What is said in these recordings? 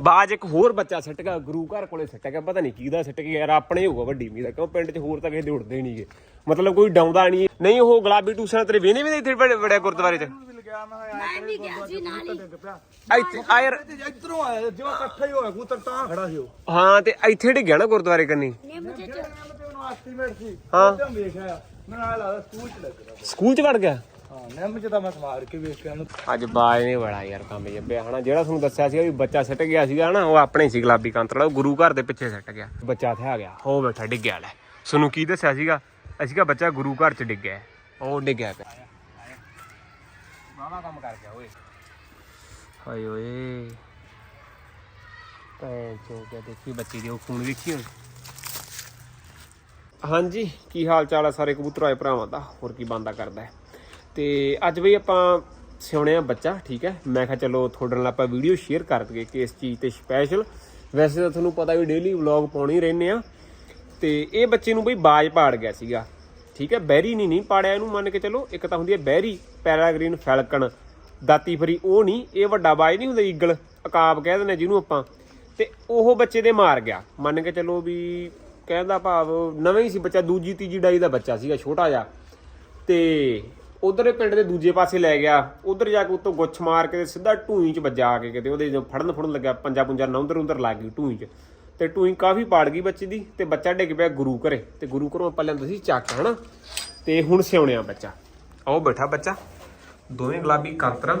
ਬਾਜ ਇੱਕ ਹੋਰ ਬੱਚਾ ਸਿੱਟ ਗਿਆ ਗੁਰੂ ਘਰ ਕੋਲੇ ਸਿੱਟ ਗਿਆ ਪਤਾ ਨਹੀਂ ਕਿਹਦਾ ਸਿੱਟ ਗਿਆ ਯਾਰ ਆਪਣੇ ਹੀ ਹੋਊਗਾ ਵੱਡੀ ਮੀਦਾ ਕਿਉਂ ਪਿੰਡ 'ਚ ਹੋਰ ਤਾਂ ਕਿਸੇ ਦੇ ਉੱਡਦੇ ਨਹੀਂਗੇ ਮਤਲਬ ਕੋਈ ਡਾਉਂਦਾ ਨਹੀਂ ਨਹੀਂ ਉਹ ਗੁਲਾਬੀ ਟੂਸਣਾ ਤੇਰੇ ਵੇਨੇ ਵੀ ਇੱਥੇ ਬੜੇ ਬੜੇ ਗੁਰਦੁਆਰੇ 'ਚ? ਮੈਂ ਵੀ ਗਿਆ ਸੀ ਨਾਲ ਹੀ। ਇੱਥੇ ਆ ਯਾਰ ਇਧਰੋਂ ਆਇਆ ਜਿਵੇਂ ਇਕੱਠਾ ਹੀ ਹੋਇਆ ਕਬੂਤਰ ਤਾਂ ਖੜਾ ਸੀ ਉਹ। ਹਾਂ ਤੇ ਇੱਥੇ ਡਿੱਗਿਆ ਨਾ ਗੁਰਦੁਆਰੇ ਕੰਨੀ। ਨਿੰਮ ਚ ਚ- ਤੇ ਉਹਨੂੰ ਐਸਟੀਮੇਟ ਸੀ। ਹਾਂ। ਉਹ ਤੇ ਵੇਖਿਆ ਮੈਨੂੰ ਆ ਲੱਗਦਾ ਸਕੂਲ ਚ ਲੱਗਦਾ ਸਕੂਲ 'ਚ ਵੜ ਗਿਆ? ਹਾਂ, ਨਿੰਮ ਚ ਤਾਂ ਮੈਂ ਸਮਾਰ ਕੇ ਵੇਖ ਕੇ ਅੱਜ ਬਾਜ ਨੇ ਬੜਾ ਯਾਰ ਕੰਮ ਜੱਬਿਆ ਹਨਾ? ਜਿਹੜਾ ਤੁਹਾਨੂੰ ਦੱਸਿਆ ਸੀਗਾ ਵੀ ਬੱਚਾ ਸਿੱਟ ਗਿਆ ਸੀਗਾ, ਹਨਾ? ਉਹ ਆਪਣੇ ਸੀ ਗੁਲਾਬੀ ਕਾਂਤਰ ਉਹ ਗੁਰੂ ਘਰ ਦੇ ਪਿੱਛੇ ਸਿੱਟ ਗਿਆ। ਬੱਚਾ ਇੱਥੇ ਗਿਆ ਹੋ ਬੈਠਾ ਡਿੱਗਿਆ ਲੈ। ਤੁਹਾਨੂੰ ਕੀ ਦੱਸਿਆ ਸੀਗਾ? ਅਸੀਂ ਕਿਹਾ ਬੱਚਾ ਗੁਰੂ ਘਰ 'ਚ ਡਿੱਗਿਆ ਉਹ ਡਿੱਗਿਆ ਪਿਆ। ਵਾਵਾ ਕੰਮ ਕਰ ਗਿਆ, ਓਏ। ਹਾਏ ਓਏ। ਭੈਣ ਚੋ ਗਿਆ ਦੇਖੀ ਬੱਚੀ ਦੀ, ਉਹ ਖੂਨ ਵੇਖੀ ਹੁਣ? ਹਾਂਜੀ, ਕੀ ਹਾਲ ਚਾਲ ਹੈ ਸਾਰੇ ਕਬੂਤਰ ਆਏ ਭਰਾਵਾਂ ਦਾ? ਹੋਰ ਕੀ ਬੰਦਾ ਕਰਦਾ ਹੈ? ਤੇ ਅੱਜ ਬਈ ਆਪਾਂ ਸਿਉਣੇ ਆ ਬੱਚਾ, ਠੀਕ ਹੈ? ਮੈਂ ਕਿਹਾ ਚਲੋ ਤੁਹਾਡੇ ਨਾਲ ਆਪਾਂ ਵੀਡੀਓ ਸ਼ੇਅਰ ਕਰ ਦਈਏ ਕਿ ਇਸ ਚੀਜ਼ ਤੇ ਸਪੈਸ਼ਲ ਵੈਸੇ ਤਾਂ ਤੁਹਾਨੂੰ ਪਤਾ ਵੀ ਡੇਲੀ ਵਲੌਗ ਪਾਉਣੇ ਹੀ ਰਹਿੰਦੇ ਆ। ਤੇ ਇਹ ਬੱਚੇ ਨੂੰ ਬਈ ਬਾਜ ਪਾੜ ਗਿਆ ਸੀਗਾ, ਠੀਕ ਹੈ? ਬੈਰੀ ਨਹੀਂ ਨਹੀਂ ਪਾੜਿਆ ਇਹਨੂੰ ਮੰਨ ਕੇ ਚਲੋ। ਇੱਕ ਤਾਂ ਹੁੰਦੀ ਹੈ ਬੈਰੀ ਪੈਰਾਗ੍ਰੀਨ ਫੈਲਕਨ ਦਾਤੀ ਫਰੀ, ਉਹ ਨਹੀਂ। ਇਹ ਵੱਡਾ ਬਾਜ ਨਹੀਂ ਹੁੰਦਾ ਈਗਲ ਅਕਾਬ ਕਹਿ ਦਿੰਦੇ ਜਿਹਨੂੰ ਆਪਾਂ। ਤੇ ਉਹ ਬੱਚੇ ਦੇ ਮਾਰ ਗਿਆ। ਮੰਨ ਕੇ ਚਲੋ ਵੀ ਕਹਿੰਦਾ ਭਾਵ ਨਵੇਂ ਹੀ ਸੀ ਬੱਚਾ, ਦੂਜੀ, ਤੀਜੀ ਡਾਈ ਦਾ ਬੱਚਾ ਸੀਗਾ, ਛੋਟਾ ਜਿਹਾ। ਤੇ ਉਧਰ ਪਿੰਡ ਦੇ ਦੂਜੇ ਪਾਸੇ ਲੈ ਗਿਆ। ਉਧਰ ਜਾ ਕੇ ਉੱਤੋਂ ਗੁੱਛ ਮਾਰ ਕੇ ਤੇ ਸਿੱਧਾ ਢੂਈ ਚ ਵੱਜਾ ਆ ਕੇ ਕਿਤੇ। ਉਹਦੇ ਜਦੋਂ ਫੜਨ ਫੜਨ ਲੱਗਾ, ਪੰਜਾ ਪੁੰਜਾ ਨੌਂਦਰ ਉੰਦਰ ਲੱਗ ਗਈ ਢੂਈ ਚ। ਤੇ ਢੂਈ ਕਾਫੀ ਪਾੜ ਗਈ ਬੱਚੇ ਦੀ ਤੇ ਬੱਚਾ ਡਿੱਗ ਪਿਆ ਗੁਰੂ ਘਰੇ। ਤੇ ਗੁਰੂ ਘਰੋਂ ਆਪਾਂ ਲੈਂਦੇ ਸੀ ਚੱਕ, ਹਨਾ? ਤੇ ਹੁਣ ਸਿਉਣਿਆ ਬੱਚਾ। ਆਓ ਬੈਠਾ ਬੱਚਾ। ਦੋਵੇਂ ਗੁਲਾਬੀ ਕਾਂਤਰਾਂ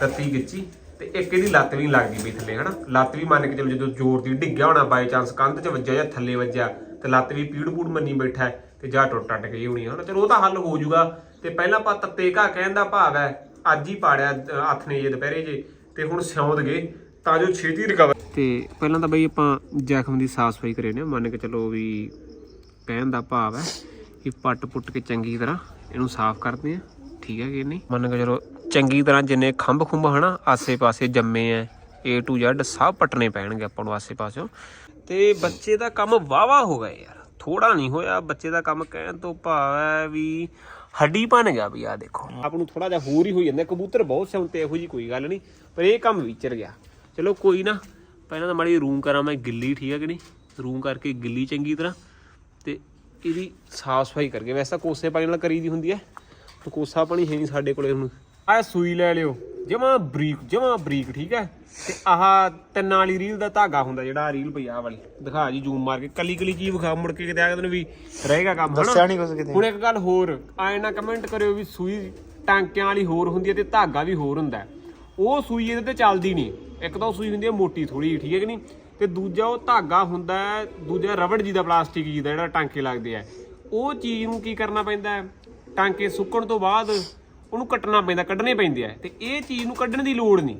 ਤੱਤੀ ਗਿੱਚੀ ਤੇ ਇੱਕ ਇਹਦੀ ਲੱਤ ਵੀ ਨੀ ਲੱਗਦੀ ਬਈ ਥੱਲੇ, ਹਨਾ? ਲੱਤ ਵੀ ਮੰਨ ਕੇ ਚਲੋ ਜਦੋਂ ਜ਼ੋਰ ਦੀ ਡਿੱਗਿਆ ਹੋਣਾ ਬਾਈ ਚਾਂਸ ਕੰਧ 'ਚ ਵੱਜਿਆ ਜਾਂ ਥੱਲੇ ਵੱਜਿਆ, ਤੇ ਲੱਤ ਵੀ ਪੀੜ ਪੂੜ ਮੰਨੀ ਬੈਠਾ ਤੇ ਜਾਂ ਟੁੱਟ ਟੱਟ ਗਈ ਹੋਣੀ ਹਨਾ? ਚਲੋ, ਉਹ ਤਾਂ ਹੱਲ ਹੋ ਜਾਊਗਾ। ਤੇ ਪਹਿਲਾਂ ਆਪਾਂ ਤੱਤੇ ਘਾ ਕਹਿਣ ਦਾ ਭਾਵ ਹੈ, ਅੱਜ ਹੀ ਪਾੜਿਆ, ਹੱਥ ਨੇ ਜੇ ਦੁਪਹਿਰੇ ਜੇ, ਤੇ ਹੁਣ ਸਿਉਂਦ ਗਏ, ਤਾਂ ਜੋ ਛੇਤੀ ਰਿਕਵਰ ਤੇ ਪਹਿਲਾਂ ਤਾਂ ਬਈ ਆਪਾਂ ਜ਼ਖਮ ਦੀ ਸਾਫ਼ ਸਫ਼ਾਈ ਕਰੇ ਨੇ, ਮੰਨ ਕੇ ਚਲੋ ਵੀ ਕਹਿਣ ਦਾ ਭਾਵ ਹੈ ਕਿ ਪੱਟ ਪੁੱਟ ਕੇ ਚੰਗੀ ਤਰ੍ਹਾਂ ਇਹਨੂੰ ਸਾਫ਼ ਕਰਦੇ ਆ ਠੀਕ ਹੈ ਕਿ ਨਹੀਂ? ਮੰਨ ਕੇ ਚਲੋ ਚੰਗੀ ਤਰ੍ਹਾਂ ਜਿੰਨੇ ਖੰਭ ਖੁੰਭ ਹਨਾ, ਆਸੇ-ਪਾਸੇ ਜੰਮੇ ਐ A to Z ਸਭ ਪੱਟਣੇ ਪੈਣਗੇ ਆਪਾਂ ਨੂੰ ਆਸੇ-ਪਾਸਿਓਂ। ਤੇ ਬੱਚੇ ਦਾ ਕੰਮ ਵਾਵਾ ਹੋ ਗਿਆ ਯਾਰ ਥੋੜਾ ਨਹੀਂ ਹੋਇਆ, ਬੱਚੇ ਦਾ ਕੰਮ ਕਹਿਣ ਤੋਂ ਭਾਵ ਹੈ ਵੀ ਹੱਡੀ ਬਣ ਗਿਆ ਵੀ ਆ ਦੇਖੋ। ਆਪ ਨੂੰ ਥੋੜਾ ਜਿਹਾ ਹੋਰ ਹੀ ਹੋ ਜਾਂਦਾ। ਕਬੂਤਰ ਬਹੁਤ ਸਿਉਂਤੇ ਇਹੋ ਜੀ ਕੋਈ ਗੱਲ ਨਹੀਂ, ਪਰ ਇਹ ਕੰਮ ਵਿਚਰ ਗਿਆ। ਚਲੋ ਕੋਈ ਨਾ, ਪਹਿਲਾਂ ਤਾਂ ਮਾੜੀ ਰੂਮ ਕਰਾਂ ਮੈਂ, ਗਿੱਲੀ ਠੀਕ ਹੈ ਕਿ ਨਹੀਂ? ਰੂਮ ਕਰਕੇ ਗਿੱਲੀ ਚੰਗੀ ਤਰ੍ਹਾਂ ਤੇ ਇਹਦੀ ਸਾਫ਼ ਸਫ਼ਾਈ ਕਰਕੇ। ਵੈਸੇ ਤਾਂ ਕੋਸੇ ਪਾਣੀ ਨਾਲ ਕਰੀਦੀ ਹੁੰਦੀ ਹੈ ਕੋਸਾ ਪਾਣੀ ਹੈ ਨਹੀਂ ਸਾਡੇ ਕੋਲੇ ਹੁਣ। ਆਹ ਸੂਈ ਲੈ ਲਿਓ। ਜਮਾ ਬਰੀਕ ਜਮਾ ਬਰੀਕ ਠੀਕ ਹੈ? ਤੇ ਆਹ ਤਿੰਨਾਂ ਵਾਲੀ ਰੀਲ ਦਾ ਧਾਗਾ ਹੁੰਦਾ ਜਿਹੜਾ ਆਹ ਰੀਲ ਪਈ ਆਹ ਵਾਲੀ। ਦਿਖਾ ਜੀ ਜ਼ੂਮ ਮਾਰ ਕੇ। ਕੱਲੀ ਕੱਲੀ ਚੀਜ਼ ਵਿਖਾ ਮੁੜ ਕੇ ਕਿਤੇ ਆ ਕੇ ਵੀ ਰਹੇਗਾ ਕੰਮ ਹਨਾ? ਦੱਸਿਆ ਨਹੀਂ ਕੁਝ ਕਿਤੇ। ਹੁਣ ਇੱਕ ਗੱਲ ਹੋਰ ਆਏ ਨਾ ਕਮੈਂਟ ਕਰਿਓ ਵੀ ਸੂਈ ਟਾਂਕਿਆਂ ਵਾਲੀ ਹੋਰ ਹੁੰਦੀ ਹੈ ਤੇ ਧਾਗਾ ਵੀ ਹੋਰ ਹੁੰਦਾ। ਉਹ ਸੂਈ ਇਹਦੇ ਤੇ ਚੱਲਦੀ ਨਹੀਂ। ਇੱਕ ਤਾਂ ਉਹ ਸੂਈ ਹੁੰਦੀ ਹੈ ਮੋਟੀ ਥੋੜੀ ਠੀਕ ਹੈ ਕਿ ਨਹੀਂ? ਤੇ ਦੂਜਾ ਉਹ ਧਾਗਾ ਹੁੰਦਾ ਦੂਜਾ ਰਬੜ ਜੀ ਦਾ ਪਲਾਸਟਿਕ ਜੀ ਦਾ ਜਿਹੜਾ ਟਾਂਕੇ ਲੱਗਦੇ ਆ। ਉਹ ਚੀਜ਼ ਨੂੰ ਕੀ ਕਰਨਾ ਪੈਂਦਾ ਟਾਂਕੇ ਸੁੱਕਣ ਤੋਂ ਬਾਅਦ ਉਹਨੂੰ ਕੱਟਣਾ ਪੈਂਦਾ ਕੱਢਣੇ ਪੈਂਦੇ ਆ। ਤੇ ਇਹ ਚੀਜ਼ ਨੂੰ ਕੱਢਣ ਦੀ ਲੋੜ ਨਹੀਂ।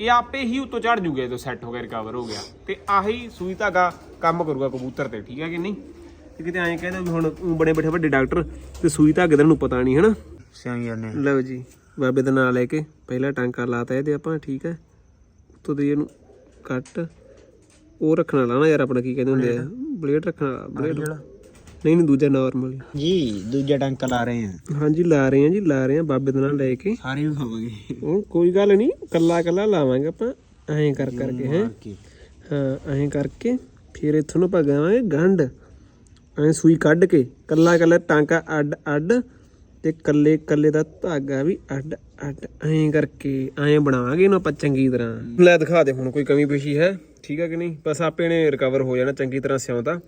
ਇਹ ਆਪੇ ਹੀ ਉੱਤੋਂ ਚੜ ਜੂਗਾ ਜਦੋਂ ਸੈੱਟ ਹੋ ਗਿਆ ਰਿਕਵਰ ਹੋ ਗਿਆ। ਤੇ ਆਹੀ ਸੂਈ ਧਾਗਾ ਕੰਮ ਕਰੂਗਾ ਕਬੂਤਰ ਤੇ ਠੀਕ ਹੈ ਕਿ ਨਹੀਂ? ਤੇ ਕਿਤੇ ਐਂ ਕਹਿੰਦਾ ਵੀ ਹੁਣ ਬੜੇ ਬੈਠੇ ਵੱਡੇ ਡਾਕਟਰ ਤੇ ਸੂਈ ਧਾਗੇ ਦਾ ਨੂੰ ਪਤਾ ਨਹੀਂ ਹਨਾ? ਸਿਆਈ ਜਾਂਦੇ ਲਓ ਜੀ ਬਾਬੇ ਦਾ ਨਾਂ ਲੈ ਕੇ ਪਹਿਲਾ ਟਾਂਕਾ ਲਾਤਾ ਇਹਦੇ ਆਪਾਂ ਠੀਕ ਹੈ? ਉੱਤੋਂ ਦੀ ਇਹਨੂੰ ਕੱਟ। ਉਹ ਰੱਖਣਾ ਲਾਣਾ ਯਾਰ ਆਪਣਾ ਕੀ ਕਹਿੰਦੇ ਹੁੰਦੇ ਆ? ਬਲੇਡ। ਰੱਖਣਾ ਬਲੇਡ। ਨਹੀਂ ਨਹੀਂ ਦੂਜਾ ਨਾਰਮਲ ਜੀ ਦੂਜਾ ਟੰਕਾ ਲਾ ਰਹੇ ਆ। ਹਾਂਜੀ ਲਾ ਰਹੇ ਆ ਜੀ ਲਾ ਰਹੇ ਆ ਬਾਬੇ ਦਾ ਨਾਂ ਲੈ ਕੇ। ਸਾਰੇ ਵਿਖਾਵਾਂਗੇ ਉਹ ਕੋਈ ਗੱਲ ਨਹੀਂ ਕੱਲਾ ਕੱਲਾ ਲਾਵਾਂਗੇ ਆਪਾਂ ਐਂ ਕਰ ਕਰਕੇ ਹੈ। ਹਾਂ ਐਂ ਕਰਕੇ ਫਿਰ ਇੱਥੋਂ ਨੂੰ ਭਗਾਵਾਂਗੇ ਗੰਢ। ਐਂ ਸੂਈ ਕੱਢ ਕੇ ਕੱਲਾ ਕੱਲਾ ਟਾਂਕਾ ਅੱਡ ਅੱਡ ਤੇ ਕੱਲੇ ਕੱਲੇ ਦਾ ਧਾਗਾ ਵੀ ਅੱਡ ਅੱਡ ਐਂ ਕਰਕੇ ਐਂ ਬਣਾਵਾਂਗੇ ਇਹਨੂੰ ਆਪਾਂ ਚੰਗੀ ਤਰ੍ਹਾਂ। ਲੈ ਦਿਖਾ ਦੇ ਹੁਣ ਕੋਈ ਕਮੀ ਪੇਸ਼ੀ ਹੈ। ਠੀਕ ਹੈ ਕਿ ਨਹੀਂ? ਬਸ ਆਪੇ ਨੇ ਰਿਕਵਰ ਹੋ ਜਾਣਾ ਚੰਗੀ ਤਰ੍ਹਾਂ ਸਿਉਂਦਾ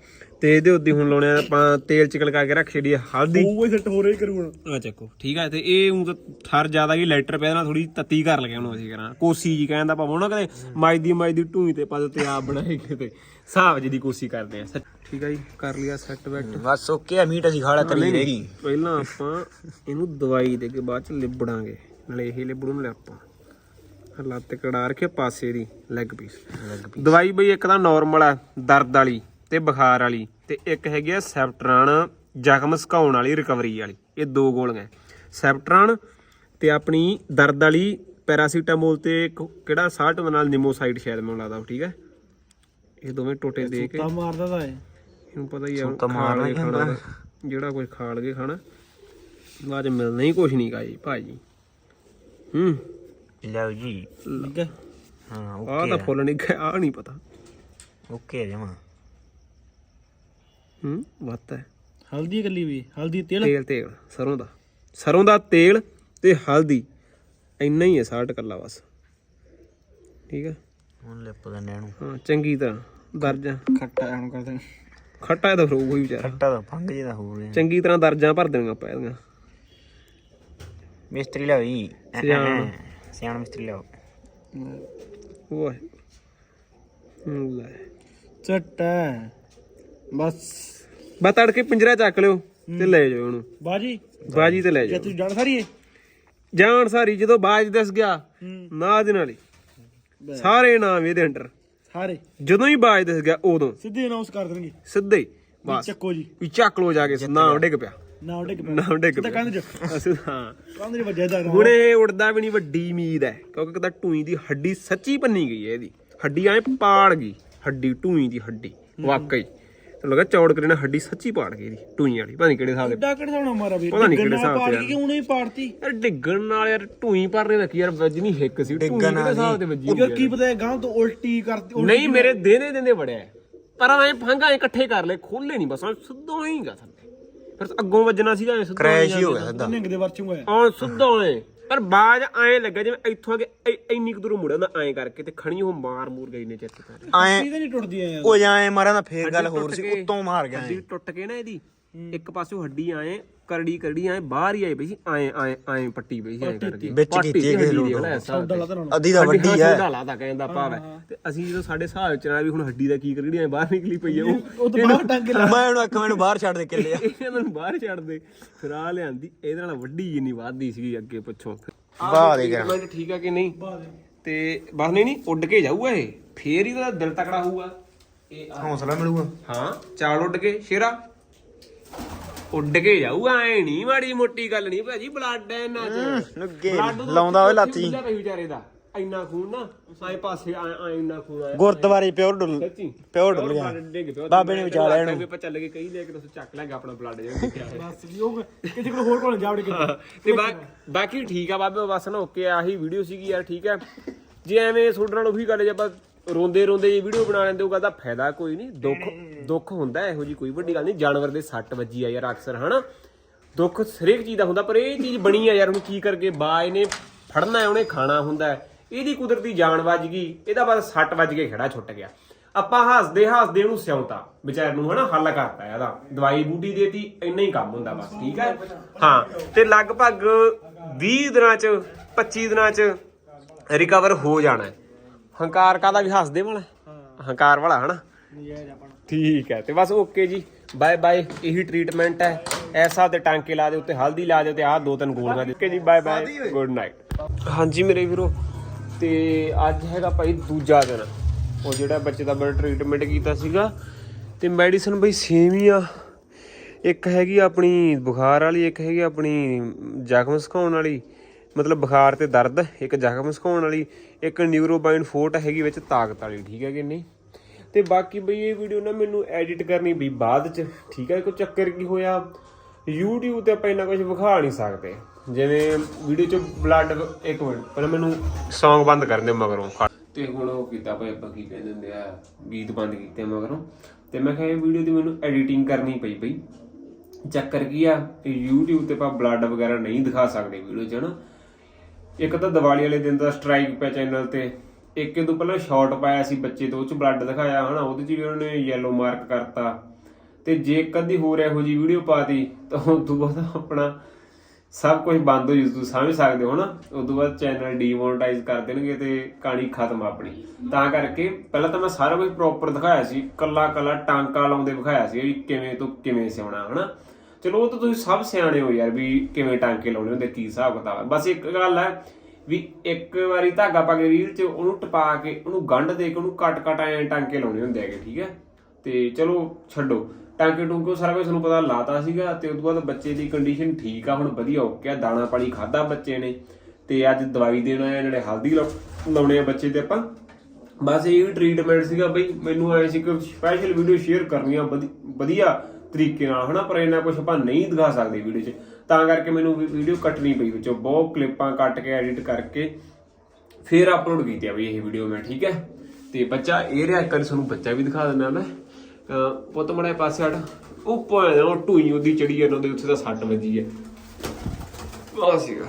ਤੇ। ਇਹਦੇ ਉੱਤੇ ਹੁਣ ਲਾਉਣੇ ਆ ਆਪਾਂ ਤੇਲ ਚ ਕਲਕਾ ਕੇ ਰੱਖ ਛੜੀ ਹਲਦੀ। ਉਹ ਸੈੱਟ ਹੋ ਰਹੀ ਕਰੂ ਹੁਣ। ਆ ਚੱਕੋ ਠੀਕ ਹੈ ਤੇ ਇਹ ਤਾਂ ਥਰ ਜ਼ਿਆਦਾ ਹੀ ਲੈਟਰ ਪਿਆ ਨਾ ਥੋੜੀ ਤੱਤੀ ਕਰ ਲਗੇ ਉਹਨੂੰ ਅਸੀਂ ਕਰਾਂ। ਕੋਸੀ ਜੀ ਕਹਿੰਦਾ ਪਾਵੋ ਨਾ ਕਦੇ ਮਾਈ ਮਾਈ ਦੀ ਢੂਈ ਤੇ ਪਦ ਤੇ ਆਪ ਬਣਾਏ ਕਿਤੇ ਹਿਸਾਬ ਜੀ ਦੀ ਕੋਸੀ ਕਰਦੇ ਆ ਠੀਕ ਹੈ ਜੀ ਕਰ ਲਿਆ ਸੈੱਟ ਬੈਟ ਬਸ ਓਕੇ ਆ ਮੀਟ ਅਸੀਂ ਖਾਲਾ ਕਰੀ ਰਹੀ ਪਹਿਲਾਂ ਆਪਾਂ ਇਹਨੂੰ ਦਵਾਈ ਦੇ ਕੇ ਬਾਅਦ ਚ ਲਿਬੜਾਂਗੇ ਨਾਲੇ ਇਹ ਲਿਬੜੂ ਨਾਲੇ ਆਪਾਂ। ਲੱਤ ਕੜਾ ਰੱਖੇ ਪਾਸੇ ਦੀ ਲੈਗ ਪੀਸ ਦਵਾਈ ਬਈ ਇੱਕ ਤਾਂ ਨਾਰਮਲ ਆ ਦਰਦ ਵਾਲੀ ਤੇ ਬੁਖਾਰ ਵਾਲੀ ਤੇ ਇੱਕ ਹੈਗੀ ਆ ਸੈਪਟਰਾਨ ਜ਼ਖਮ ਸੁਕਾਉਣ ਵਾਲੀ ਰਿਕਵਰੀ ਵਾਲੀ। ਇਹ ਦੋ ਗੋਲੀਆਂ। ਸੈਪਟਰਾਨ ਤੇ ਆਪਣੀ ਦਰਦ ਵਾਲੀ ਪੈਰਾਸੀਟਾਮੋਲ ਤੇ ਕਿਹੜਾ ਸਾਲਟ ਨਾਲ ਨਿਮੋਸਾਈਡ ਸ਼ਾਇਦ ਮੈਨੂੰ ਲੱਗਦਾ ਠੀਕ ਹੈ? ਇਹ ਦੋਵੇਂ ਟੋਟੇ ਦੇ ਕੇ। ਮਾਰਦਾ ਤਾਂ ਇਹਨੂੰ ਪਤਾ ਹੀ ਆ ਹੁਣ ਖਾ ਲਗੇ ਖਾਣਾ ਜਿਹੜਾ ਕੁਝ ਖਾ ਲਗੇ ਖਾਣਾ ਬਾਅਦ ਮਿਲਣਾ ਹੀ ਕੁਝ ਨਹੀਂ ਗਾ ਜੀ ਭਾਜੀ। ਹੂੰ। ਲਓ ਜੀ। ਠੀਕ ਹੈ। ਹਾਂ ਆਹ ਤਾਂ ਫੁੱਲ ਨਹੀਂ ਗਿਆ ਆਹ ਨਹੀਂ ਪਤਾ। ਓਕੇ ਜਮਾ। ਹੂੰ ਵੱਤ ਹੈ। ਹਲਦੀ ਕੱਲੀ ਵੀ ਹਲਦੀ ਤੇਲ? ਤੇਲ ਤੇਲ ਸਰੋਂ ਦਾ। ਸਰੋਂ ਦਾ ਤੇਲ ਤੇ ਹਲਦੀ ਇੰਨਾ ਹੀ ਹੈ ਸਾਲਟ ਕੱਲਾ ਬਸ। ਠੀਕ ਹੈ। ਹੁਣ ਲਿਪ ਦਿੰਦੇ ਇਹਨੂੰ। ਹਾਂ ਚੰਗੀ ਤਰ੍ਹਾਂ ਦਰਜਾਂ। ਖੱਟਾ ਹੁਣ ਕਰਦੇ ਖੱਟਾ ਇਹ ਤਾਂ ਫਿਰ ਉਹ ਹੀ ਵਿਚਾਰਾ। ਖੱਟਾ ਤਾਂ ਫੰਗ ਜਿਹਦਾ ਹੋ। ਰਿਹਾ ਚੰਗੀ ਤਰ੍ਹਾਂ ਦਰਜਾਂ ਭਰ ਦੇਣੀਆਂ ਆਪਾਂ ਇਹਦੀਆਂ। ਮਿਸਤਰੀ ਲਿਆਓ ਜੀ। ਸਿਆਣ। ਮਿਸਤਰੀ ਲਿਆਓ ਵਾਹ ਹੂੰ। ਲੈ ਚੱਟਾ ਬਸ ਬਾ ਤੜਕੇ ਪਿੰਜਰਾ ਚੱਕ ਲਿਓ ਤੇ ਲੈ ਜਾਓ ਉਹਨੂੰ। ਬਾਜੀ? ਬਾਜੀ ਤੇ ਲੈ ਜੇ ਜਾਓ। ਤੁਸੀਂ ਜਾਣ ਸਾਰੀ ਏ ਜਾਣ ਸਾਰੀ ਜਦੋਂ ਬਾਜ ਦਿਸ ਗਿਆ ਨਾ ਦੇ ਨਾਲ ਹੀ। ਸਾਰੇ ਨਾਮ ਇਹਦੇ ਅੰਡਰ। ਸਾਰੇ। ਜਦੋਂ ਹੀ ਬਾਜ ਦਿਸ ਗਿਆ ਉਦੋਂ। ਸਿੱਧੇ ਅਨਾਉਂਸ ਕਰ ਦੇਣਗੇ। ਸਿੱਧੇ ਹੀ। ਬਸ। ਚੱਕੋ ਜੀ। ਵੀ ਚੱਕ ਲੋ ਜਾ ਕੇ ਨਾਮ ਡਿੱਗ ਪਿਆ। ਨਾ ਉੱਡੇ ਕਿ ਨਾਮ ਡਿੱਗ ਸਿੱਧਾ ਪਿਆ ਕੰਧ ਚ? ਅਸੀਂ ਹਾਂ ਕੰਧ ਚ ਵੱਜਿਆ ਦਾ ਹੁਣ ਇਹ ਉੜਦਾ ਵੀ ਨਹੀਂ ਵੱਡੀ ਉਮੀਦ ਹੈ। ਕਿਉਂਕਿ ਕਦਾ ਟੂਈ ਦੀ ਹੱਡੀ ਸੱਚੀ ਪੰਨੀ ਗਈ ਹੈ ਇਹਦੀ। ਹੱਡੀ ਐ ਪਾੜ ਗਈ। ਹੱਡੀ ਟੂਈ ਦੀ ਹੱਡੀ ਵਾਕਈ। ਤੇ ਲੱਗਾ ਚੌੜ ਕਰੇ ਨਾ ਹੱਡੀ ਸੱਚੀ ਪਾੜ ਗਈ ਇਹਦੀ ਟੂਈ ਵਾਲੀ। ਪਤਾ ਨਹੀਂ ਕਿਹੜੇ ਹਿਸਾਬ ਦੇ ਉੱਡਾ ਕਿਹੜੇ ਸਾਉਣਾ ਮਾਰਾ ਵੀ। ਪਤਾ ਨੀ ਕਿਹੜੇ ਗੰਨਾ ਹਿਸਾਬ ਪਾੜ ਤੇ ਕੇ ਕਿਉਂ ਨਹੀਂ ਪਾੜਤੀ? ਯਾਰ ਡਿੱਗਣ ਨਾਲ ਯਾਰ ਟੂਈ ਹਿੱਕ ਸੀ। ਟੂਈ ਡਿੱਗਣ ਕਿਹੜੇ ਹਿਸਾਬ ਤੇ ਵੱਜੀ ਯਾਰ ਕੀ ਪਤਾ ਗਾਂ ਤੋਂ ਉਲਟੀ ਕਰਤੀ ਉਲਟੀ ਨਹੀਂ ਮੇਰੇ ਦੇਦੇ ਦਿੰਦੇ ਬੜਿਆ ਪਰ ਐ ਫੰਗਾ ਇਕੱਠੇ ਕਰ ਲੈ ਖੋਲੇ ਨਹੀਂ ਬਸ ਸਿੱਧਾ ਹੀ ਗਾ ਥੱਲੇ ਫਿਰ ਅੱਗੋਂ ਵੱਜਣਾ ਸੀਗਾ ਐ ਸਿੱਧਾ ਕ੍ਰੈਸ਼ ਹੀ ਹੋ ਗਿਆ ਸਿੱਧਾ? ਨਿੰਗ ਦੇ ਵਰਚੂ ਹੋਇਆ। ਹਾਂ ਸਿੱਧਾ ਐ ਪਰ ਬਾਜ ਐ ਲੱਗਾ ਜਿਵੇਂ ਇੱਥੋਂ ਅਗੇ ਇੰਨੀ ਕੁ ਦੂਰੋਂ ਮੁੜਿਆ ਹੁੰਦਾ ਐ ਕਰਕੇ ਤੇ ਖਣੀ ਉਹ ਮਾਰ ਮੂਰ ਗਈ ਨੇ ਚਿੱਤ ਤੇ। ਐ ਇਹਦੇ ਨਹੀਂ ਟੁੱਟਦੀ ਐ। ਉਹ ਜਾਂ ਐ ਮਾਰਿਆ ਤਾਂ ਫੇਰ ਗੱਲ ਹੋਰ ਸੀ ਉੱਤੋਂ ਮਾਰ ਗਿਆ ਹੱਡੀ ਟੁੱਟ ਕੇ ਨਾ ਇਹਦੀ। ਇੱਕ ਪਾਸਿਓਂ ਹੱਡੀ ਆਏ ਕਰੜੀ ਕਰੜੀ ਆਏ ਬਾਹਰ ਹੀ ਆਈ ਪਈ ਸੀ ਆਏ ਆਏ ਆਏ ਪੱਟੀ ਪਈ ਸੀ ਐ ਕਰਕੇ। ਵਿੱਚ ਕੀਤੀ ਸੀ ਕਿਸੇ ਹੱਡੀ ਲੋਟ ਦੀ, ਨੂੰ। ਉਹਦਾ ਐਸਾ ਸੌਦਾ ਲਾ ਦੇਣਾ ਅੱਧੀ ਤਾਂ ਵੱਡੀ ਹੈ। ਢਾਲਾ ਤਾਂ ਕਹਿੰਦਾ ਭਾਵ ਹੈ। ਤੇ ਅਸੀਂ ਜਦੋਂ ਸਾਡੇ ਹਿਸਾਬ ਚ ਨਾ ਵੀ ਹੁਣ ਹੱਡੀ ਦਾ ਕੀ ਕਰੜੀ ਐ ਬਾਹਰ ਨਿਕਲੀ ਪਈ ਆ ਉਹ ਉਹ ਤਾਂ ਬਾਹਰ ਟੰਗ ਕੇ ਲਾ ਮੈਂ ਉਹਨੂੰ ਅੱਖ ਮੈਨੂੰ ਬਾਹਰ ਛੱਡ ਦੇ ਕਿੱਲੇ ਇਹਨਾਂ ਨੂੰ ਬਾਹਰ ਛੱਡ ਦੇ। ਫਿਰ ਆ ਲਿਆਂਦੀ ਇਹਦੇ ਨਾਲ ਵੱਡੀ ਜਿੰਨੀ ਵਾਧਦੀ ਸੀਗੀ ਅੱਗੇ ਪਿੱਛੋਂ। ਵਾਹ ਦੇ ਗਿਆ ਠੀਕ ਆ ਕਿ ਨਹੀਂ? ਤੇ ਬਸ ਨਹੀਂ ਨਹੀਂ ਉੱਡ ਕੇ ਜਾਊਗਾ ਇਹ। ਫੇਰ ਹੀ ਤਾਂ ਦਿਲ ਤਕੜਾ ਹੋਊਗਾ। ਇਹ ਹੌਸਲਾ ਮਿਲੂਗਾ। ਹਾਂ ਚਾਲ ਉੱਡ ਕੇ ਸ਼ੇਰਾ। ਉੱਡ ਕੇ ਜਾਊਗਾ ਐ ਨਹੀਂ ਮਾੜੀ ਮੋਟੀ ਗੱਲ ਨਹੀਂ ਭਾਜੀ ਬਲੱਡ ਐ ਇਹਨਾਂ ਚ। ਲੱਗੇ Blood ਉਹਦਾ ਲਾਉਂਦਾ ਓਏ ਉੱਥੇ ਲਾਤੀ ਵਿਚਾਰੇ ਦਾ ਇੰਨਾ ਖੂਨ ਨਾ ਆਏ ਪਾਸੇ ਆ ਆ ਇੰਨਾ ਖੂਨ ਆਇਆ। ਗੁਰਦੁਆਰੇ ਪਿਓਰ ਡੁੱਲ ਸੱਚੀ? ਪਿਓਰ ਡੁੱਲ ਗਿਆ। blood ਡਿੱਗ ਪਿਆ ਬਾਬੇ ਨੇ ਵਿਚਾਲਿਆ ਇਹਨੂੰ। ਆਪਾਂ ਚੱਲ ਕੇ ਕਹੀ ਲੈ ਕੇ ਤੁਸੀਂ ਚੱਕ ਲਾਂਗੇ ਆਪਣਾ ਬਲੱਡ ਜਿਹੜਾ ਦੇਖਿਆ ਹੈ ਬਸ ਵੀ ਉਹ ਕਿਸੇ ਕੋਲ ਹੋਰ ਕੋਲ ਜਾਵੜ ਕੇ ਤੇ ਬਾ- ਬਾਕੀ ਠੀਕ ਆ ਬਾਬੇ ਬਸ ਨਾ ਓਕੇ ਆਹੀ ਵੀਡੀਓ ਸੀਗੀ ਯਾਰ ਠੀਕ ਹੈ ਜੇ ਐਵੇਂ ਤੁਹਾਡੇ ਨਾਲ ਉਹੀ ਗੱਲ ਜੇ ਆਪਾਂ ਰੋਂਦੇ ਰੋਂਦੇ ਜੇ ਵੀਡੀਓ ਬਣਾ ਲੈਂਦੇ ਉਹ ਦਾ ਫਾਇਦਾ ਕੋਈ ਨਹੀਂ। ਦੁੱਖ ਦੁੱਖ ਹੁੰਦਾ ਇਹੋ ਜੀ ਕੋਈ ਵੱਡੀ ਗੱਲ ਨਹੀਂ। ਜਾਨਵਰ ਦੇ ਸੱਟ ਵੱਜੀ ਆ ਯਾਰ ਅਕਸਰ ਹਨਾ? ਦੁੱਖ ਹਰੇਕ ਚੀਜ਼ ਦਾ ਹੁੰਦਾ ਪਰ ਇਹ ਚੀਜ਼ ਬਣੀ ਆ ਯਾਰ ਉਹਨੂੰ ਕੀ ਕਰਕੇ ਬਾਜ ਨੇ ਫੜਨਾ ਹੈ ਉਹਨੇ ਖਾਣਾ ਹੁੰਦਾ। ਇਹਦੀ ਕੁਦਰਤੀ ਜਾਨ ਵੱਜ ਗਈ ਇਹਦਾ ਬਸ ਸੱਟ ਵੱਜ ਕੇ ਖੜਾ ਛੁੱਟ ਗਿਆ। ਆਪਾਂ ਹੱਸਦੇ ਹੱਸਦੇ ਉਹਨੂੰ ਸਿਉਂਤਾ ਵਿਚਾਰ ਨੂੰ ਹਨਾ? ਹੱਲ ਕਰਤਾ ਇਹਦਾ। ਦਵਾਈ ਬੂਟੀ ਦੇਤੀ ਇੰਨਾ ਹੀ ਕੰਮ ਹੁੰਦਾ ਬਸ ਠੀਕ ਹੈ? ਹਾਂ ਤੇ ਲਗਭਗ 20 ਦਿਨਾਂ ਚ 25 ਦਿਨਾਂ ਚ ਰਿਕਵਰ ਹੋ ਜਾਣਾ ਹੈ। ਹੰਕਾਰ ਕਾਦਾ ਵੀ ਹੱਸਦੇ ਵਾਲਾ ਹੰਕਾਰ ਵਾਲਾ ਹਨਾ? ਠੀਕ ਹੈ ਤੇ ਬਸ ਓਕੇ ਜੀ ਬਾਏ ਬਾਏ ਇਹੀ ਟ੍ਰੀਟਮੈਂਟ ਹੈ। ਐਸਾ ਤੇ ਟਾਂਕੇ ਲਾ ਦੇ ਉੱਤੇ ਹਲਦੀ ਲਾ ਦੇ ਉੱਤੇ ਆਹ ਦੋ ਤਿੰਨ ਗੋਲੀਆਂ ਦੇ ਓਕੇ ਜੀ ਬਾਏ ਬਾਏ ਗੁੱਡ ਨਾਈਟ ਹਾਂਜੀ ਮੇਰੇ ਵੀਰੋ ਤੇ ਅੱਜ ਹੈਗਾ ਭਾਈ ਦੂਜਾ ਦਿਨ। ਉਹ ਜਿਹੜਾ ਬੱਚੇ ਦਾ ਬੜਾ ਟ੍ਰੀਟਮੈਂਟ ਕੀਤਾ ਸੀਗਾ ਤੇ ਮੈਡੀਸਨ ਬਈ ਸੇਮ ਹੀ ਆ। ਇੱਕ ਹੈਗੀ ਆਪਣੀ ਬੁਖਾਰ ਵਾਲੀ ਇੱਕ ਹੈਗੀ ਆਪਣੀ ਜ਼ਖਮ ਸੁਕਾਉਣ ਵਾਲੀ। ਮਤਲਬ ਬੁਖਾਰ ਤੇ ਦਰਦ, ਇੱਕ ਜ਼ਖਮ ਸੁਕਾਉਣ ਵਾਲੀ, ਇੱਕ ਨਿਊਰੋਬਾਈਨ ਫੋਰਟ ਹੈਗੀ ਵਿੱਚ ਤਾਕਤ ਵਾਲੀ, ਠੀਕ ਹੈ ਕਿ ਨਹੀਂ? ਤੇ ਬਾਕੀ ਬਈ ਇਹ ਵੀਡੀਓ ਨਾ ਮੈਨੂੰ ਐਡਿਟ ਕਰਨੀ ਵੀ ਬਾਅਦ ਚ, ਠੀਕ ਹੈ? ਕੋਈ ਚੱਕਰ ਕੀ ਹੋਇਆ? YouTube ਤੇ ਆਪਾਂ ਇੰਨਾ ਕੁਝ ਵਿਖਾ ਨਹੀਂ ਸਕਦੇ। ਜਿਵੇਂ ਵੀਡੀਓ ਚ ਬਲੱਡ ਇੱਕ ਮਿੰਟ, ਪਹਿਲਾਂ ਮੈਨੂੰ ਸੌਂਗ ਬੰਦ ਕਰਨ ਦਿਓ ਮਗਰੋਂ। ਤੇ ਹੁਣ ਉਹ ਕੀਤਾ ਭਾਈ ਆਪਾਂ ਕੀ ਕਹਿੰਦੇ ਹੁੰਦੇ ਆ, ਗੀਤ ਬੰਦ ਕੀਤੇ ਮਗਰੋਂ। ਤੇ ਮੈਂ ਕਿਹਾ ਇਹ ਵੀਡੀਓ ਦੀ ਮੈਨੂੰ ਐਡੀਟਿੰਗ ਕਰਨੀ ਪਈ ਬਈ। ਚੱਕਰ ਕੀ ਆ ਕਿ YouTube ਤੇ ਆਪਾਂ ਬਲੱਡ ਵਗੈਰਾ ਨਹੀਂ ਦਿਖਾ ਸਕਦੇ ਵੀਡੀਓ 'ਚ, ਹਨਾ? ਇੱਕ ਤਾਂ ਦੀਵਾਲੀ ਵਾਲੇ ਦਿਨ ਦਾ ਸਟ੍ਰਾਈਕ ਪਿਆ ਚੈਨਲ ਤੇ। ਇੱਕ ਇਹ ਤੋਂ ਪਹਿਲਾਂ ਸ਼ਾਰਟ ਪਾਇਆ ਸੀ ਬੱਚੇ ਤੋਂ, ਉਹ 'ਚ ਬਲੱਡ ਦਿਖਾਇਆ ਹਨਾ, ਉਹਦੇ 'ਚ ਵੀ ਉਹਨਾਂ ਨੇ ਯੈਲੋ ਮਾਰਕ ਕਰਤਾ। ਤੇ ਜੇ ਕਦੀ ਹੋਰ ਇਹੋ ਜੀ ਵੀਡੀਓ ਪਾਤੀ, ਤਾਂ ਉਸ ਤੋਂ ਬਾਅਦ ਆਪਣਾ ਸਭ ਕੁਝ ਬੰਦ ਹੋ ਜੂ ਸਮਝ ਸਕਦੇ ਹੋ ਨਾ। ਉਸ ਤੋਂ ਬਾਅਦ ਚੈਨਲ ਡੀਮੋਨਟਾਈਜ਼ ਕਰ ਦੇਣਗੇ ਤੇ ਕਹਾਣੀ ਖਤਮ ਆਪਣੀ। ਤਾਂ ਕਰਕੇ ਪਹਿਲਾਂ ਤਾਂ ਮੈਂ ਸਾਰਾ ਕੁਝ ਪ੍ਰੋਪਰ ਦਿਖਾਇਆ ਸੀ ਕੱਲਾ ਕੱਲਾ ਟਾਂਕਾ ਲਾਉਂਦੇ ਦਿਖਾਇਆ ਸੀ ਵੀ ਕਿਵੇਂ ਤੋਂ ਕਿਵੇਂ ਸਿਉਣਾ, ਹਨਾ। ਚਲੋ, ਉਹ ਤਾਂ ਤੁਸੀਂ ਸਭ ਸਿਆਣੇ ਹੋ ਯਾਰ ਵੀ ਕਿਵੇਂ ਟਾਂਕੇ ਲਾਉਣੇ ਹੁੰਦੇ, ਕੀ ਹਿਸਾਬ ਕਿਤਾਬ ਹੈ। ਬਸ ਇੱਕ ਗੱਲ ਹੈ ਵੀ ਇੱਕ ਵਾਰੀ ਧਾਗਾ ਪਾ ਕੇ ਰੀਲ 'ਚ ਉਹਨੂੰ ਟਪਾ ਕੇ, ਉਹਨੂੰ ਗੰਢ ਦੇ ਕੇ, ਉਹਨੂੰ ਕੱਟ ਕੱਟ ਐਂ ਟਾਂਕੇ ਲਾਉਣੇ ਹੁੰਦੇ ਹੈਗੇ, ਠੀਕ ਹੈ? ਤੇ ਚਲੋ, ਛੱਡੋ। ਟਾਂਕੇ ਟੂਕੇ ਸਾਰਾ ਕੁਝ ਤੁਹਾਨੂੰ ਪਤਾ ਲਾਤਾ ਸੀਗਾ ਤੇ ਉਸ ਤੋਂ ਬਾਅਦ ਬੱਚੇ ਦੀ ਕੰਡੀਸ਼ਨ ਠੀਕ ਆ, ਹੁਣ ਵਧੀਆ ਓਕੇ ਆ ਦਾਣਾ ਪਾਣੀ ਖਾਦਾ ਬੱਚੇ ਨੇ ਤੇ ਅੱਜ ਦਵਾਈ ਦੇਣਾ ਹੈ ਜਿਹੜੇ ਹਲਦੀ ਲਾਉ- ਲਾਉਣੇ ਆ ਬੱਚੇ ਤੇ ਆਪਾਂ। ਬਸ ਇਹ ਵੀ ਟ੍ਰੀਟਮੈਂਟ ਸੀਗਾ ਬਈ, ਮੈਨੂੰ ਆਏ ਸੀ ਕਿ ਸਪੈਸ਼ਲ ਵੀਡੀਓ ਸ਼ੇਅਰ ਕਰਨੀ ਆ ਵਧੀ- ਵਧੀਆ ਤਰੀਕੇ ਨਾਲ, ਹਨਾ? ਪਰ ਇਹਨਾਂ ਕੁਝ ਆਪਾਂ ਨਹੀਂ ਦਿਖਾ ਸਕਦੇ ਵੀਡੀਓ 'ਚ। ਤਾਂ ਕਰਕੇ ਮੈਨੂੰ ਵੀਡੀਓ ਕੱਟਣੀ ਪਈ ਵਿੱਚੋਂ। ਬਹੁਤ ਕਲਿੱਪਾਂ ਕੱਟ ਕੇ ਐਡਿਟ ਕਰਕੇ ਫੇਰ ਅਪਲੋਡ ਕੀਤੀ ਆ ਬਈ ਇਹ ਵੀਡੀਓ ਮੈਂ, ਠੀਕ ਹੈ? ਤੇ ਬੱਚਾ ਇਹ ਰਿਹਾ, ਇੱਕ ਵਾਰੀ ਤੁਹਾਨੂੰ ਬੱਚਾ ਵੀ ਦਿਖਾ ਦਿੰਦਾ ਮੈਂ। ਪੁੱਤ ਮੜਾ ਪਾਸੇ ਹਟ। ਉਹ ਭਾਵੇਂ ਉਹ ਟੂਈ ਉਹਦੀ ਚੜੀ ਇਹਨਾਂ ਦੇ ਉੱਥੇ ਤਾਂ ਸੱਟ ਵੱਜੀ ਹੈ ਆ ਸੀਗਾ।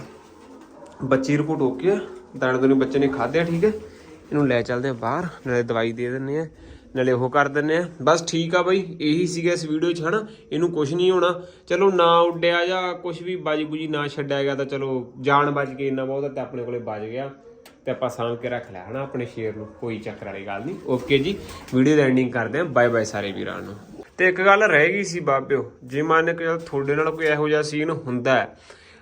ਬੱਚੀ ਰਿਪੋਰਟ ਓਕੇ ਆ। ਦਾਣੇ ਦੋਨੇ ਬੱਚੇ ਨੇ ਖਾਧਿਆ, ਠੀਕ ਹੈ? ਇਹਨੂੰ ਲੈ ਚੱਲਦੇ ਆ ਬਾਹਰ, ਨਾਲੇ ਦਵਾਈ ਦੇ ਦਿੰਨੇ ਆ। ਨਾਲੇ ਉਹ ਕਰ ਦਿੰਨੇ ਆ। ਬਸ ਠੀਕ ਆ ਬਾਈ, ਇਹੀ ਸੀਗਾ ਇਸ ਵੀਡੀਓ 'ਚ ਹਨਾ, ਇਹਨੂੰ ਕੁਝ ਨਹੀਂ ਹੋਣਾ। ਚਲੋ ਨਾ ਉੱਡਿਆ ਜਾਂ ਕੁਝ ਵੀ ਬਾਜੀ ਬੂਜੀ ਨਾ ਛੱਡਿਆ ਗਿਆ ਤਾਂ ਚਲੋ ਜਾਣ ਬਚ ਕੇ ਇੰਨਾ ਬਹੁਤ, ਤੇ ਆਪਣੇ ਕੋਲੇ ਬਚ ਗਿਆ। ਤੇ ਆਪਾਂ ਸਾਂਭ ਕੇ ਰੱਖ ਲਿਆ ਹਨਾ ਆਪਣੇ ਸ਼ੇਰ ਨੂੰ, ਕੋਈ ਚੱਕਰ ਵਾਲੀ ਗੱਲ ਨਹੀਂ। ਓਕੇ ਜੀ ਵੀਡੀਓ ਦਾ ਐਂਡਿੰਗ ਕਰਦੇ ਆ। ਬਾਏ ਬਾਏ ਸਾਰੇ ਵੀਰਾਂ ਨੂੰ। ਤੇ ਇੱਕ ਗੱਲ ਰਹਿ ਗਈ ਸੀ ਬਾਬਿਓ, ਜੇ ਮੰਨ ਕੇ ਚੱਲ ਤੁਹਾਡੇ ਨਾਲ ਕੋਈ ਇਹੋ ਜਿਹਾ ਸੀਨ ਹੁੰਦਾ ਹੈ,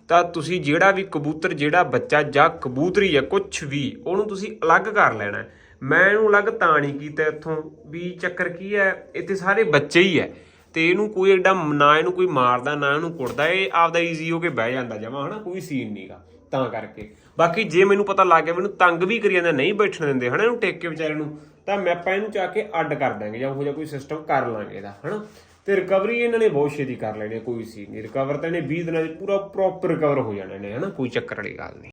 ਤਾਂ ਤੁਸੀਂ ਜਿਹੜਾ ਵੀ ਕਬੂਤਰ, ਜਿਹੜਾ ਬੱਚਾ ਜਾਂ ਕਬੂਤਰੀ ਹੈ ਕੁਝ ਵੀ, ਉਹਨੂੰ ਤੁਸੀਂ ਅਲੱਗ ਕਰ ਲੈਣਾ ਹੈ। ਮੈਂ ਇਹਨੂੰ ਅਲੱਗ ਤਾਂ ਨਹੀਂ ਕੀਤਾ ਇੱਥੋਂ। ਵੀ ਚੱਕਰ ਕੀ ਹੈ ਇੱਥੇ ਸਾਰੇ ਬੱਚੇ ਹੀ ਹੈ। ਤੇ ਇਹਨੂੰ ਕੋਈ ਐਡਾ ਨਾ ਇਹਨੂੰ ਕੋਈ ਮਾਰਦਾ ਨਾ ਇਹਨੂੰ ਕੁੱਟਦਾ ਇਹ ਆਪਦਾ ਈਜ਼ੀ ਹੋ ਕੇ ਬਹਿ ਜਾਂਦਾ ਜਮਾ ਹਨਾ? ਕੋਈ ਸੀਨ ਨਹੀਂਗਾ ਤਾਂ ਕਰਕੇ। ਬਾਕੀ ਜੇ ਮੈਨੂੰ ਪਤਾ ਲੱਗ ਗਿਆ ਮੈਨੂੰ ਤੰਗ ਵੀ ਕਰੀ ਜਾਂਦਾ ਨਹੀਂ ਬੈਠਣ ਦਿੰਦੇ ਹਨਾ? ਇਹਨੂੰ ਟੇਕ ਕੇ ਵਿਚਾਰੇ ਨੂੰ ਤਾਂ ਮੈਂ ਆਪਾਂ ਇਹਨੂੰ ਚਾ ਕੇ ਅੱਡ ਕਰ ਦਾਂਗੇ ਜਾਂ ਉਹ ਜਿਹਾ ਕੋਈ ਸਿਸਟਮ ਕਰ ਲਾਂਗੇ ਇਹਦਾ ਹਨਾ? ਤੇ ਰਿਕਵਰੀ ਇਹਨਾਂ ਨੇ ਬਹੁਤ ਛੇਤੀ ਕਰ ਲੈਣੀ ਹੈ, ਕੋਈ ਸੀ ਨਹੀਂ। ਰਿਕਵਰ ਤਾਂ ਇਹਨੇ 20 ਦਿਨਾਂ 'ਚ ਪੂਰਾ ਪ੍ਰੋਪਰ ਰਿਕਵਰ ਹੋ ਜਾਣਾ ਇਹਨੇ ਹਨਾ? ਕੋਈ ਚੱਕਰ ਵਾਲੀ ਗੱਲ ਨਹੀਂ।